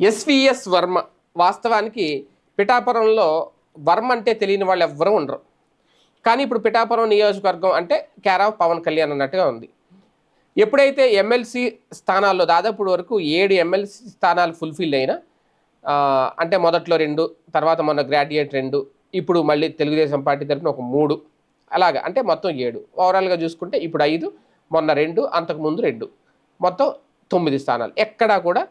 SVS Varma వాస్తవానికి పిఠాపురంలో వర్మ అంటే తెలియని వాళ్ళు ఎవ్వరూ ఉండరు. కానీ ఇప్పుడు పిఠాపురం నియోజకవర్గం అంటే కేర్ ఆఫ్ పవన్ కళ్యాణ్ అన్నట్టుగా ఉంది. ఎప్పుడైతే ఎమ్మెల్సీ స్థానాల్లో దాదాపు వరకు ఏడు ఎమ్మెల్సీ స్థానాలు ఫుల్ఫిల్ అయినా అంటే మొదట్లో రెండు తర్వాత మొన్న గ్రాడ్యుయేట్ రెండు ఇప్పుడు మళ్ళీ తెలుగుదేశం పార్టీ తరఫున ఒక మూడు అలాగా అంటే మొత్తం ఏడు. ఓవరాల్గా చూసుకుంటే ఇప్పుడు ఐదు మొన్న రెండు అంతకుముందు రెండు. మొత్తం తొమ్మిది స్థానాలు. ఎక్కడా కూడా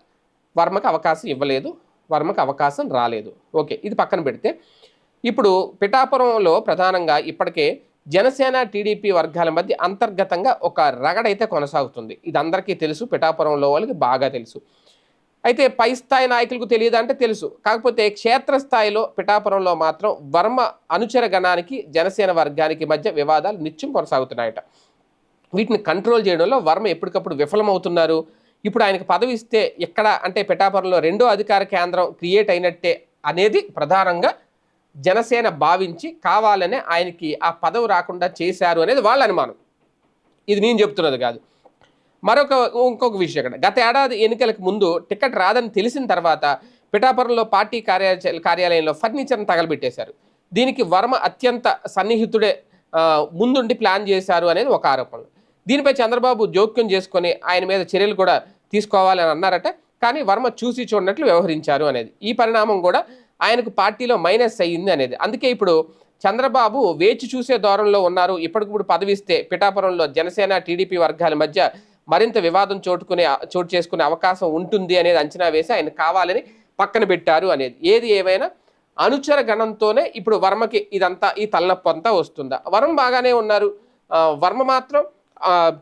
వర్మకు అవకాశం ఇవ్వలేదు వర్మకు అవకాశం రాలేదు. ఓకే ఇది పక్కన పెడితే ఇప్పుడు పిఠాపురంలో ప్రధానంగా ఇప్పటికే జనసేన టీడీపీ వర్గాల మధ్య అంతర్గతంగా ఒక రగడైతే కొనసాగుతుంది. ఇది అందరికీ తెలుసు పిఠాపురంలో వాళ్ళకి బాగా తెలుసు. అయితే పై స్థాయి నాయకులకు తెలియదు అంటే తెలుసు. కాకపోతే క్షేత్రస్థాయిలో పిఠాపురంలో మాత్రం వర్మ అనుచర గణానికి జనసేన వర్గానికి మధ్య వివాదాలు నిత్యం కొనసాగుతున్నాయట. వీటిని కంట్రోల్ చేయడంలో వర్మ ఎప్పటికప్పుడు విఫలమవుతున్నారు. ఇప్పుడు ఆయనకు పదవి ఇస్తే ఎక్కడ అంటే పిఠాపురంలో రెండో అధికార కేంద్రం క్రియేట్ అయినట్టే అనేది ప్రధానంగా జనసేన భావించి కావాలనే ఆయనకి ఆ పదవి రాకుండా చేశారు అనేది వాళ్ళ అనుమానం. ఇది నేను చెప్తున్నది కాదు. మరొక ఇంకొక విషయం ఇక్కడ. గత ఏడాది ఎన్నికలకు ముందు టికెట్ రాదని తెలిసిన తర్వాత పిఠాపురంలో పార్టీ కార్యాలయ కార్యాలయంలో ఫర్నిచర్ని తగలబెట్టేశారు. దీనికి వర్మ అత్యంత సన్నిహితుడే ముందుండి ప్లాన్ చేశారు అనేది ఒక ఆరోపణ దీనిపై చంద్రబాబు జోక్యం చేసుకొని ఆయన మీద చర్యలు కూడా తీసుకోవాలని అన్నారట. కానీ వర్మ చూసి చూడనట్లు వ్యవహరించారు అనేది. ఈ పరిణామం కూడా ఆయనకు పార్టీలో మైనస్ అయ్యింది అనేది. అందుకే ఇప్పుడు చంద్రబాబు వేచి చూసే దూరంలో ఉన్నారు. ఇప్పటికిప్పుడు పదవిస్తే పిఠాపురంలో జనసేన టీడీపీ వర్గాల మధ్య మరింత వివాదం చోటుకునే చోటు చేసుకునే అవకాశం ఉంటుంది అనేది అంచనా వేసి ఆయన కావాలని పక్కన పెట్టారు అనేది. ఏది ఏమైనా అనుచర గణంతోనే ఇప్పుడు వర్మకి ఇదంతా ఈ తలనొప్పి అంతా వస్తుందా? వర్మ బాగానే ఉన్నారు. వర్మ మాత్రం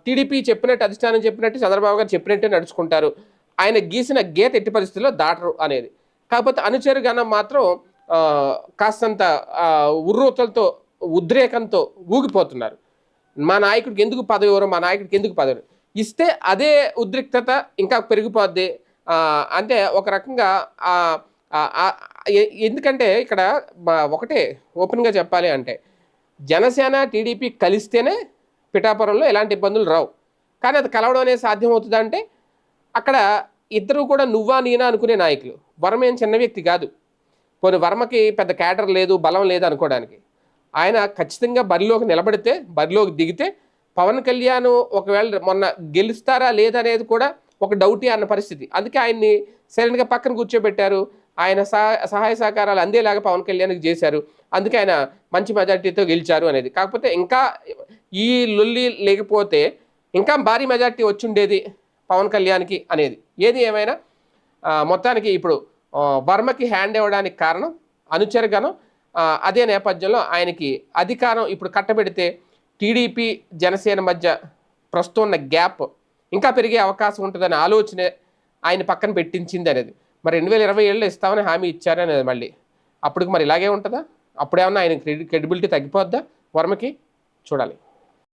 టీడీపీ చెప్పినట్టు అధిష్టానం చెప్పినట్టు చంద్రబాబు గారు చెప్పినట్టే నడుచుకుంటారు. ఆయన గీసిన గీత ఎట్టి పరిస్థితుల్లో దాటరు అనేది. కాకపోతే అనుచరు గణం మాత్రం కాస్తంత ఆ, ఉర్రూతలతో ఉద్రేకంతో ఊగిపోతున్నారు. మా నాయకుడికి ఎందుకు పదవి ఇవ్వరు మా నాయకుడికి ఎందుకు పదవి ఇస్తే అదే ఉద్రిక్తత ఇంకా పెరిగిపోద్ది. అంటే ఒక రకంగా ఎందుకంటే ఇక్కడ ఒకటే ఓపెన్గా చెప్పాలి అంటే జనసేన టీడీపీ కలిస్తేనే పిఠాపురంలో ఎలాంటి ఇబ్బందులు రావు. కానీ అది కలవడం అనేది సాధ్యమవుతుందా అంటే అక్కడ ఇద్దరు కూడా నువ్వా నేనా అనుకునే నాయకులు. వర్మ ఏం చిన్న వ్యక్తి కాదు. పోనీ వర్మకి పెద్ద క్యాటర్ లేదు బలం లేదు అనుకోవడానికి. ఆయన ఖచ్చితంగా బరిలోకి నిలబడితే బరిలోకి దిగితే పవన్ కళ్యాణ్ ఒకవేళ మొన్న గెలుస్తారా లేదనేది కూడా ఒక డౌటీ అన్న పరిస్థితి. అందుకే ఆయన్ని సైలెంట్గా పక్కన కూర్చోబెట్టారు. ఆయన సహాయ సహకారాలు అందేలాగా పవన్ కళ్యాణ్కి చేశారు. అందుకే ఆయన మంచి మెజార్టీతో గెలిచారు అనేది. కాకపోతే ఇంకా ఈ లొల్లి లేకపోతే ఇంకా భారీ మెజార్టీ వచ్చుండేది పవన్ కళ్యాణ్కి అనేది. ఏది ఏమైనా మొత్తానికి ఇప్పుడు వర్మకి హ్యాండ్ ఇవ్వడానికి కారణం అనుచరుగాను అదే నేపథ్యంలో ఆయనకి అధికారం ఇప్పుడు కట్టబెడితే టీడీపీ జనసేన మధ్య ప్రస్తుతం ఉన్న గ్యాప్ ఇంకా పెరిగే అవకాశం ఉంటుందనే ఆలోచనే ఆయన పక్కన పెట్టించింది అనేది. మరి రెండు వేల ఇరవై ఏళ్ళలో ఇస్తామని హామీ ఇచ్చారనేది మళ్ళీ. అప్పటికి మరి ఇలాగే ఉంటుందా? అప్పుడేమన్నా ఆయన క్రెడి క్రెడిబిలిటీ తగ్గిపోద్దా? వర్మకి చూడాలి.